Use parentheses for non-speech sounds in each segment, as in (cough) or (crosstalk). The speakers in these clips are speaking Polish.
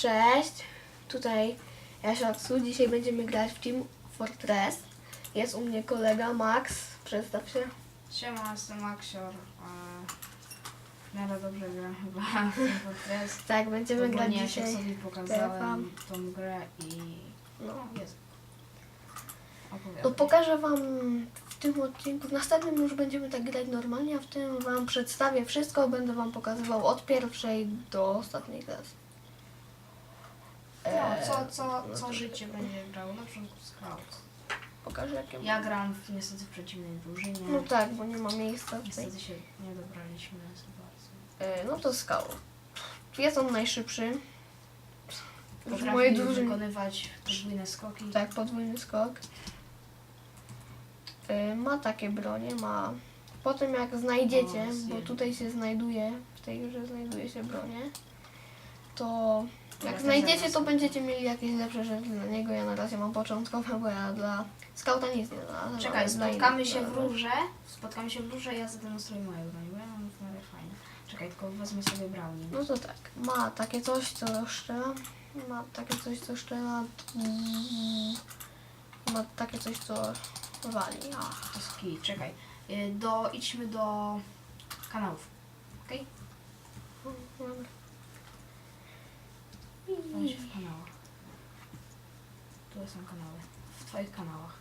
Cześć, tutaj Jasiaksu. Dzisiaj będziemy grać w Team Fortress. Jest u mnie kolega Max. Przedstaw się. Siema, jestem. W miarę dobrze gram chyba w ten Fortress. Tak, będziemy grać Ogólnie dzisiaj. sobie pokazałem tą grę i... No. Jest. No pokażę wam w tym odcinku, w następnym już będziemy tak grać normalnie, a w tym wam przedstawię wszystko, będę wam pokazywał od pierwszej do ostatniej klasy. No, co, co, co życie będzie grał? Na początku Scout. Pokażę jakie mam. Ja gram w, niestety w przeciwnej drużynie. No tak, bo nie ma miejsca w tej. Niestety się nie dobraliśmy za bardzo. E, No to skał. Jest on najszybszy. W Potrafi mojej drużynie. wykonywać podwójne skoki. Tak, podwójny skok. Y, Ma takie bronie, ma. Potem jak znajdziecie, O, bo tutaj się znajduje, w tej grze znajduje się bronie, to jak znajdziecie, to będziecie mieli jakieś lepsze rzeczy dla niego. Ja na razie mam początkowe, bo ja dla skauta nic nie znalazłem. ale Czekaj, dla spotkamy innych się w znalazłem. róże. Spotkamy się w róże, ja zademonstruję moje broń, bo ja mam w miarę fajne. Czekaj, tylko wezmę sobie brownie. No to tak, ma takie coś, co strzela. Ma takie coś, co strzela. Ma takie coś, co wali. Ach. To jest kij, czekaj. Y, Do, idźmy do kanałów. Okej? Dobra. Okay? w kanałach. Tu są kanały. W twoich kanałach.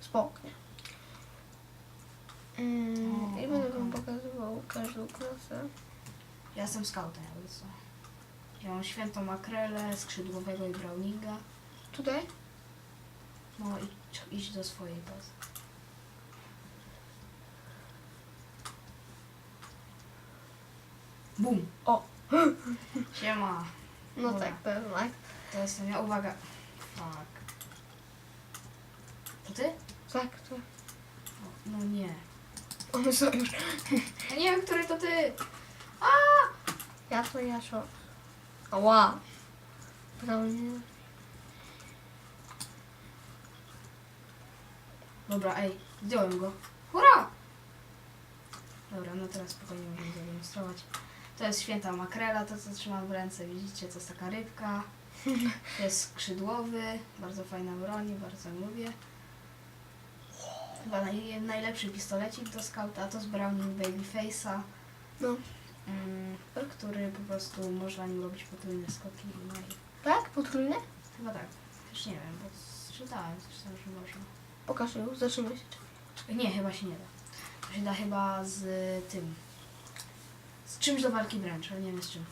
Spokojnie. Mm, I będę wam pokazywał każdą klasę. Ja jestem scoutem, jakby co. Ja mam świętą makrelę, skrzydłowego i browninga. Tutaj? No i idź do swojej bazy. Bum! O! Siema! No Dobra. tak, to jest tak. To jestem ja. Uwaga. Fuck. To ty? Tak, to. O, No nie. Mamy sojusz. Ja nie wiem, który to ty. Ja to Jasio. Ała! Prawnie. Dobra, ej, zdjąłem go. Hurra! Dobra, no teraz spokojnie możemy zademonstrować. To jest święta makrela, to co trzymam w ręce, widzicie, to jest taka rybka. To (laughs) jest skrzydłowy, bardzo fajna broń, bardzo lubię. Chyba naj, najlepszy pistolecik do skauta, a to z Browning Babyface'a, No. mm, który po prostu można nim robić potrójne skoki. No i Tak? Potrójne? chyba tak, też nie wiem, bo czytałem coś tam, że można. Pokaż ją, zatrzymaj się. Nie, chyba się nie da. To się da chyba z tym. Z czymś do walki wręcz, ale nie wiem z czym.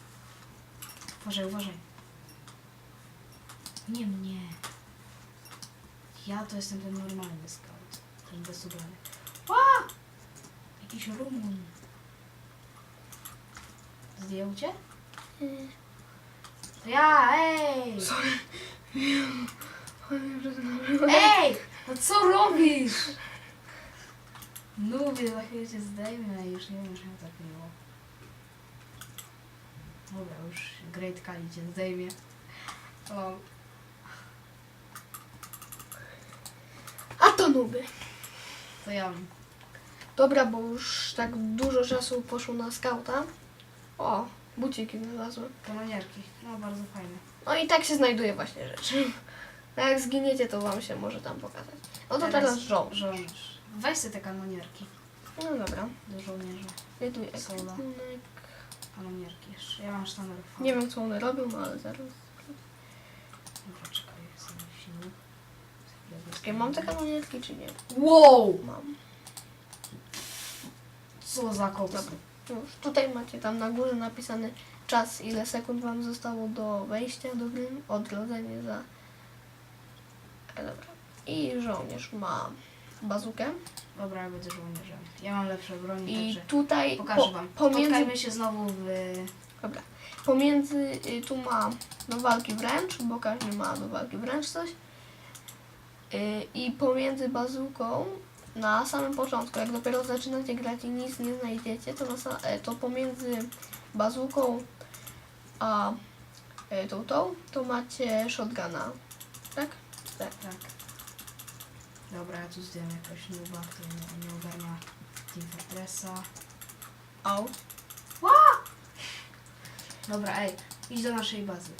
Uważaj, uważaj. Nie mnie. Ja to jestem ten normalny scout. Ten bez ubrany. Ła! Jakiś Rumun. Zdjął cię? Mm. To ja, ej! Ej! No co robisz? Lubię, za chwilę cię zdejmę i już nie będziesz miał tak miło. Dobra, już Great Kali cię zdejmie. O, A to nuby. to ja. Dobra, bo już tak dużo czasu poszło na skauta. O, buciki znalazłem. Kanonierki. No, bardzo fajne. No i tak się znajduje właśnie rzeczy. No jak zginiecie, to wam się może tam pokazać. No to teraz żołnierz. Żołnierz. Weź sobie te kanonierki No dobra. do żołnierza. Ja tu ekwipunek. Jeszcze. Ja mam. Nie wiem co one robią, ale zaraz. Dobra, czekaj, jest jakiś nóg. Za chwilę Czekaj, mam te kanonierki czy nie? Wow! Mam. Co za koks. Dobra. Już tutaj macie tam na górze napisany czas, ile sekund wam zostało do wejścia do gry, odrodzenie za... E, dobra. I żołnierz ma bazukę. Dobra, ja będę żołnierzem. Ja mam lepsze broni, I także tutaj pokażę po, wam. pomiędzy, Spotkajmy się znowu w... dobra, pomiędzy y, tu ma do walki wręcz, bo każdy ma do walki wręcz coś. Y, I pomiędzy bazuką na samym początku, jak dopiero zaczynacie grać i nic nie znajdziecie, to, na, sa- e, to pomiędzy bazuką a e, tą, tą, to macie shotguna. Tak? Tak. Tak. Dobra, ja tu zdjąłem jakoś nuba, który nie, nie ogarnia Team Fortressa. Au. Dobra, ej, Idź do naszej bazy.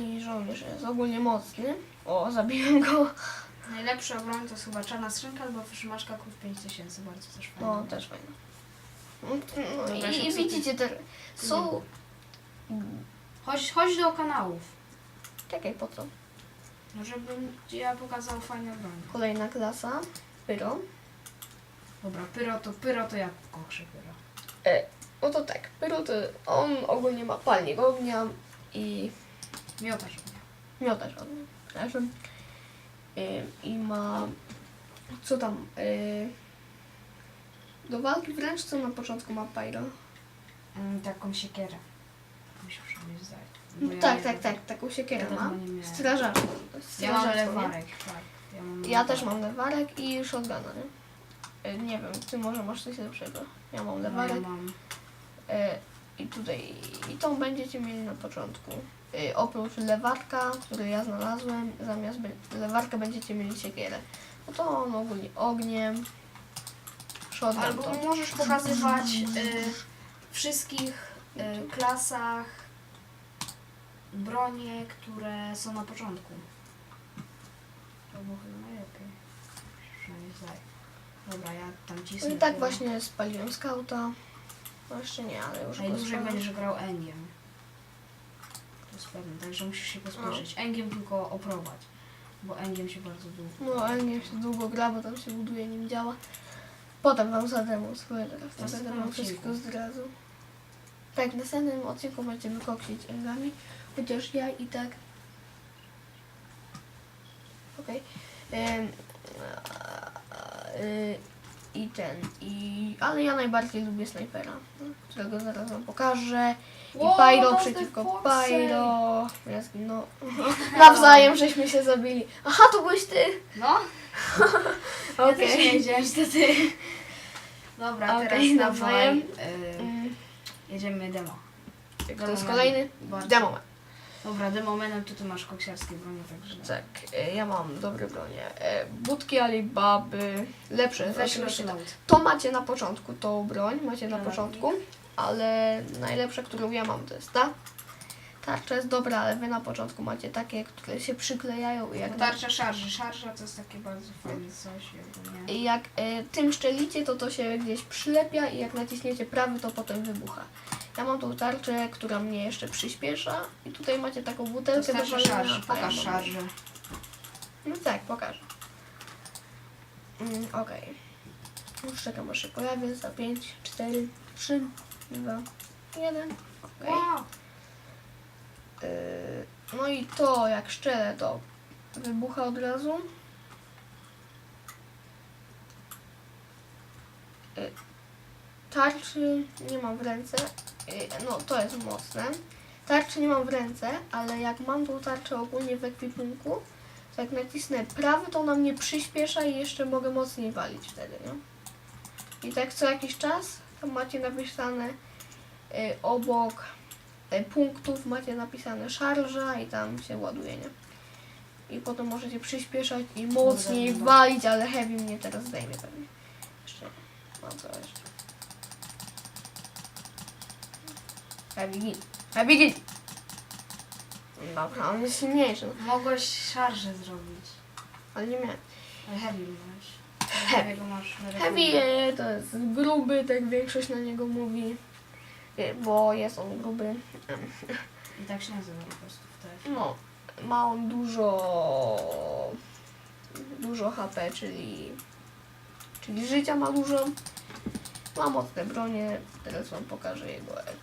I żołnierz jest ogólnie mocny. O, zabiłem go. Najlepsza broń to jest chyba czarna skrzynka albo wytrzymaszka kół 5000, bardzo też fajne. No, też fajne. No, no Dobra, i, się i widzicie, te są... Chodź, chodź do kanałów. Czekaj, po co? No żebym ja pokazał fajne broń. Kolejna klasa. Pyro. Dobra, pyro to pyro to ja kochszę pyro. E, no to tak, Pyro to on ogólnie ma palnik ognia i Miotacz ognia. miotacz ognia. Przepraszam. E, I ma... Co tam? E, do walki wręcz co na początku ma Pyro? Mm, taką siekierę. Mi się ja tak, tak, tak, taką siekierę Ja ma. dawno nie miałem. Strażarką. Ja mam nie? lewarek, tak. Ja, mam Ja lewarek. też mam lewarek i shotguna, nie? E, Nie wiem, ty może masz coś lepszego. Ja mam No, lewarek. ja mam. E, I tutaj, i tą będziecie mieli na początku. E, oprócz lewarka, który ja znalazłem, zamiast be- lewarka będziecie mieli siekierę. No to on ogólnie ogniem, shotgun Albo to. możesz pokazywać y, wszystkich y, klasach bronie, które są na początku. To było chyba najlepiej. Przynajmniej zdaje. Dobra, ja tam No cisnę. i tak właśnie spaliłem skauta. No jeszcze nie, ale już go Najdłużej spalam. będziesz grał Engiem. To jest pewne, także musisz się pospieszyć. Engiem tylko oprowadź, bo Engiem się bardzo długo. No, nie się długo gra, bo tam się buduje, nim działa. Potem wam będę następnym wam wszystko odcinku. Tak, w następnym odcinku będziecie wykoksić engami, chociaż ja i tak... Okej. Ym, a, y, I ten, i... Ale ja najbardziej lubię snajpera, no, którego zaraz wam pokażę. I Wow, Pyro przeciwko. Pyro. Ja zginął. (laughs) Nawzajem żeśmy się zabili. Aha, to byłeś ty! No, ja (laughs) Okej. też nie wiedziałem, że to ty. Dobra, Okej, teraz dawaj. nawzajem. Jedziemy demo. To jest Demoman. kolejny Bardzo. demo. Dobra, demomenem to ty masz koksiarskie bronie, także... Tak, e, ja mam dobre bronie. E, Budki Alibaby, lepsze. Weź oczywiście. load. To macie na początku, tą broń macie na Dobra. początku, ale najlepsza, którą ja mam, to jest ta. Tarcza jest dobra, ale wy na początku macie takie, które się przyklejają i jak, tarcza szarży. Szarża to jest takie bardzo fajne coś. jakby nie. i jak e, tym szczelicie, to to się gdzieś przylepia i jak naciśniecie prawy, to potem wybucha. Ja mam tą tarczę, która mnie jeszcze przyspiesza i tutaj macie taką To butelkę jest tarcza walenia, szarży. a ja Pokaż mam- szarżę. No tak, pokażę. Mm, Okej. Już czekam aż się pojawi za 5, 4, 3, 2, 1. Okej. Wow. No i to jak szczelę to wybucha od razu. Yy, tarczy nie mam w ręce. Yy, no to jest mocne. Tarczy nie mam w ręce, ale jak mam tą tarczę ogólnie w ekwipunku, to jak nacisnę prawy, to ona mnie przyspiesza i jeszcze mogę mocniej walić wtedy, nie? I tak co jakiś czas tam macie napisane y, obok y, punktów macie napisane szarża i tam się ładuje, nie? I potem możecie przyspieszać i mocniej Dobra. walić, ale heavy mnie teraz zdejmie pewnie. Jeszcze. Mam co jeszcze. Heavy gin. Heavy gin! Dobra, on jest silniejszy, no, Mogłeś szarżę zrobić. ale nie miałem. Ale heavy masz. Heavy. Heavy e, to jest gruby, tak większość na niego mówi, bo jest on gruby. I tak się nazywa po prostu w TF. No, ma on dużo, dużo HP, czyli, czyli życia ma dużo. Ma mocne bronie, teraz wam pokażę jego EQ.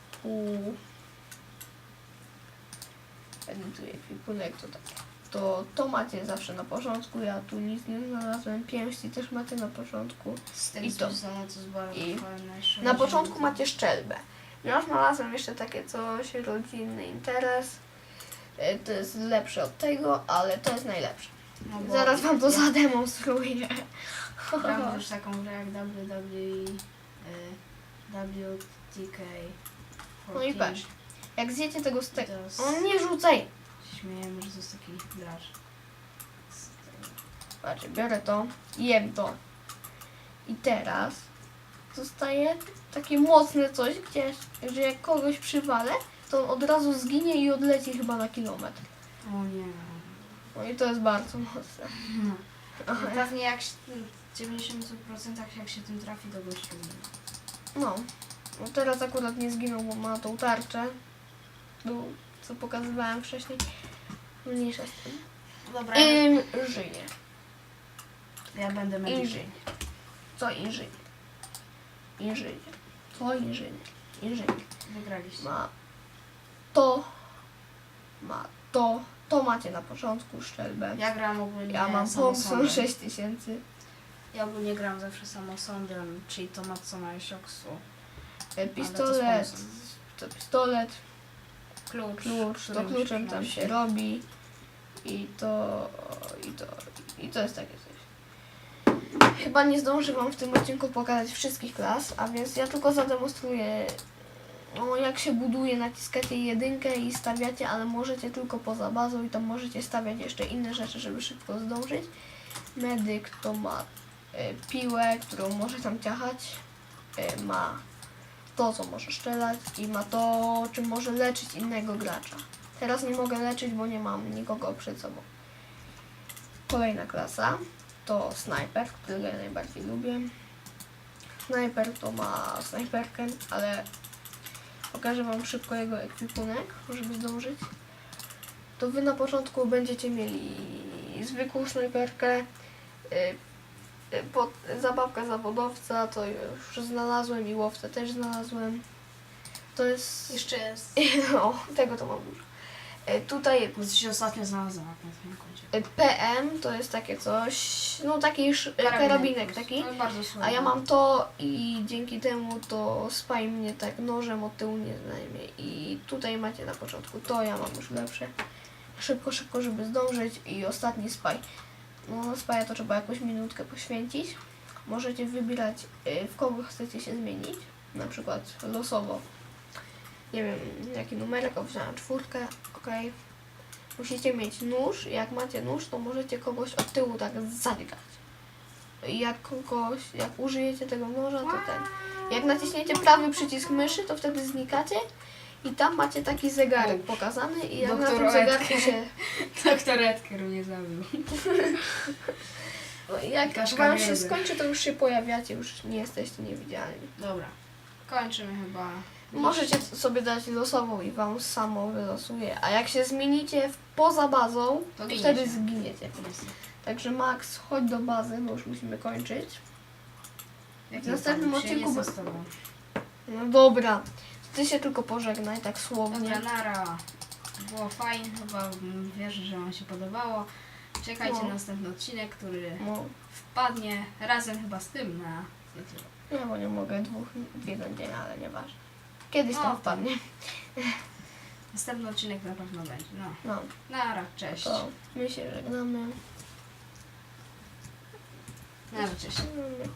Edytuję ekwipunek, to tak. To, to macie zawsze na początku, ja tu nic nie znalazłem, pięści też macie na początku. Z tym I to. jest bardzo I Na początku macie szczelbę. Ja znalazłem jeszcze takie coś, rodzinny interes. E, To jest lepsze od tego, ale to jest najlepsze. No bo Zaraz wam to zademonstruję. Gram (laughs) już taką grę jak WWE, y, WTK. No i 14. patrz. Jak zjecie tego. To jest- On nie rzucaj! Śmiejemy, że to jest taki gracz. Patrz, biorę to, jem to. I teraz zostaje takie mocne coś, gdzie, że jak kogoś przywalę, to on od razu zginie i odleci chyba na kilometr. O nie. No i to jest bardzo mocne. No. Aha. Pewnie jak się, w 90% jak się tym trafi, to go ściągnie. No. no teraz akurat nie zginął, bo ma tą tarczę. Był, co pokazywałem wcześniej. Mniejsza z tym. Dobra, Inżynier. ja będę. Inżynier. Co inżynier? Inżynier. Co inżynier? Inżynier. Wygraliście. Ma to. Ma to. To macie na początku szczelbę. Ja gram ogólnie Ja mam Thompson samosądem. 6000. Ja ogólnie gram zawsze samosądem, czyli to ma co ma sioksu. E, to Pistolet. To pistolet. Klucz. Klucz. To którym kluczem tam się robi. I to. I to. I to jest takie coś. Chyba nie zdążę Wam w tym odcinku pokazać wszystkich klas, a więc ja tylko zademonstruję no, jak się buduje, naciskacie jedynkę i stawiacie, ale możecie tylko poza bazą i tam możecie stawiać jeszcze inne rzeczy, żeby szybko zdążyć. Medyk to ma e, piłę, którą może tam ciachać, e, ma to, co może strzelać i ma to, czym może leczyć innego gracza. Teraz nie mogę leczyć, bo nie mam nikogo przed sobą. Kolejna klasa to snajper, którego ja najbardziej lubię. Snajper to ma snajperkę, ale pokażę Wam szybko jego ekwipunek, żeby zdążyć. To Wy na początku będziecie mieli zwykłą snajperkę, y, y, pod, zabawka zawodowca, to już znalazłem i łowcę też znalazłem. To jest... Jeszcze jest. (laughs) No, tego to mam dużo. Y, Tutaj coś ostatnio jak na koncie. y, PM to jest takie coś, no taki sz- karabinek taki. No, bardzo słaby. A ja mam to i dzięki temu to spaj mnie tak nożem od tyłu nie znajmie. I tutaj macie na początku to, ja mam już lepsze. Szybko, szybko, żeby zdążyć i ostatni spaj. No na spaja to trzeba jakąś minutkę poświęcić. Możecie wybierać y, w kogo chcecie się zmienić. Na przykład losowo. Nie wiem jaki numerek, o wziąłem czwórkę, ok. Musicie mieć nóż. Jak macie nóż, to możecie kogoś od tyłu tak zadźgać jak kogoś, jak użyjecie tego noża, to ten. Jak naciśniecie prawy przycisk myszy, to wtedy znikacie i tam macie taki zegarek pokazany i jak na tym zegarku Oetker. się... (laughs) Doktor Edgar mnie zabił. (laughs) Jak Kaszka wam się skończy, to już się pojawiacie, już nie jesteście niewidzialni. Dobra. Kończymy chyba. Możecie sobie dać losową i wam samo wylosuje, a jak się zmienicie w- poza bazą, To to giniecie. wtedy zginiecie. Także Max, chodź do bazy, bo już musimy kończyć. Jak W następnym odcinku tobą. No dobra, ty się tylko pożegnaj, tak słownie. Dobra, nara. Było fajnie, chyba mm, wierzę, że wam się podobało. Czekajcie No. na następny odcinek, który No. wpadnie razem chyba z tym na YouTube. Ja bo nie mogę dwóch w jeden dzień, ale nieważne. Kiedyś No, tam tak. wpadnie. Następny odcinek na pewno będzie. No. No, Nara, cześć. to my się żegnamy. Nara, cześć.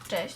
Cześć.